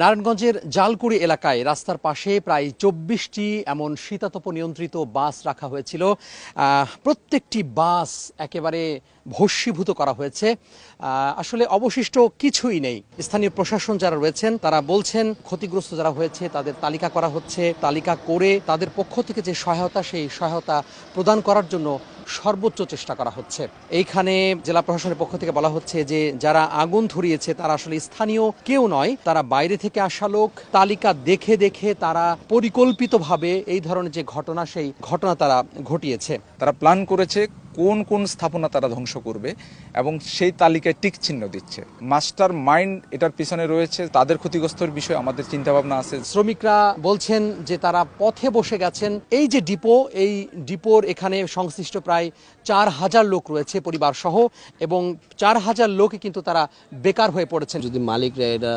নারায়ণগঞ্জের জালকুড়ি এলাকায় রাস্তার পাশে প্রায় চব্বিশটি এমন শীতাতপ নিয়ন্ত্রিত বাস রাখা হয়েছিল। প্রত্যেকটি বাস একেবারে ভস্মীভূত করা হয়েছে। আসলে অবশিষ্ট কিছুই নেই। স্থানীয় প্রশাসন যারা রয়েছেন, তারা বলছেন ক্ষতিগ্রস্ত যারা হয়েছে, তাদের তালিকা করা হচ্ছে। তালিকা করে তাদের পক্ষ থেকে যে সহায়তা, সেই সহায়তা প্রদান করার জন্য সর্বোচ্চ চেষ্টা করা হচ্ছে। এইখানে জেলা প্রশাসনের পক্ষ থেকে বলা হচ্ছে যে, যারা আগুন ধরিয়েছে, তারা আসলে স্থানীয় কেউ নয়, তারা বাইরে থেকে আসা লোক। তালিকা দেখে দেখে তারা পরিকল্পিতভাবে এই ধরনের যে ঘটনা, সেই ঘটনা তারা ঘটিয়েছে। তারা প্ল্যান করেছে কোন কোন স্থাপনা তারা ধ্বংস করবে এবং সেই তালিকায় টিক চিহ্ন দিচ্ছে। মাস্টার মাইন্ড এটার পিছনে রয়েছে তাদের ক্ষতিগ্রস্তর বিষয়ে আমাদের চিন্তা ভাবনা আছে। শ্রমিকরা বলছেন যে তারা পথে বসে গেছেন। এই যে ডিপো এই ডিপোর এখানে সংশ্লিষ্ট প্রায় চার হাজার লোক রয়েছে পরিবার সহ এবং চার হাজার লোকে কিন্তু তারা বেকার হয়ে পড়েছেন। যদি মালিকরা এটা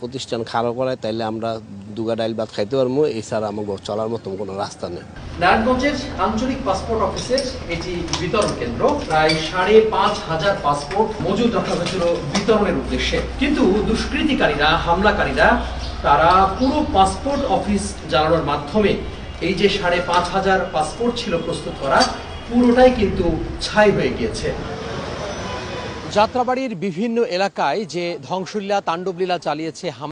প্রতিষ্ঠান খারাপ করায় তাহলে আমরা দুগা ডাইল ভাত খাইতে পারব এছাড়া আমাকে চলার মতো কোনো রাস্তা নেই। নারায়ণগঞ্জের আঞ্চলিক পাসপোর্ট অফিসের এটি বিতরণ কেন্দ্র। প্রায় সাড়ে পাঁচ হাজার পাসপোর্ট মজুদ রাখা হয়েছিল বিতরণের উদ্দেশ্যে। কিন্তু দুষ্কৃতিকারীরা, হামলাকারীরা, তারা পুরো পাসপোর্ট অফিস জ্বালানোর মাধ্যমে এই যে সাড়ে পাঁচ হাজার পাসপোর্ট ছিল প্রস্তুত করা, পুরোটাই কিন্তু ছাই হয়ে গিয়েছে। যাত্রাবাড়ির বিভিন্ন এলাকায় যে ধ্বংসলীলা তাণ্ডবলীলা চালিয়েছে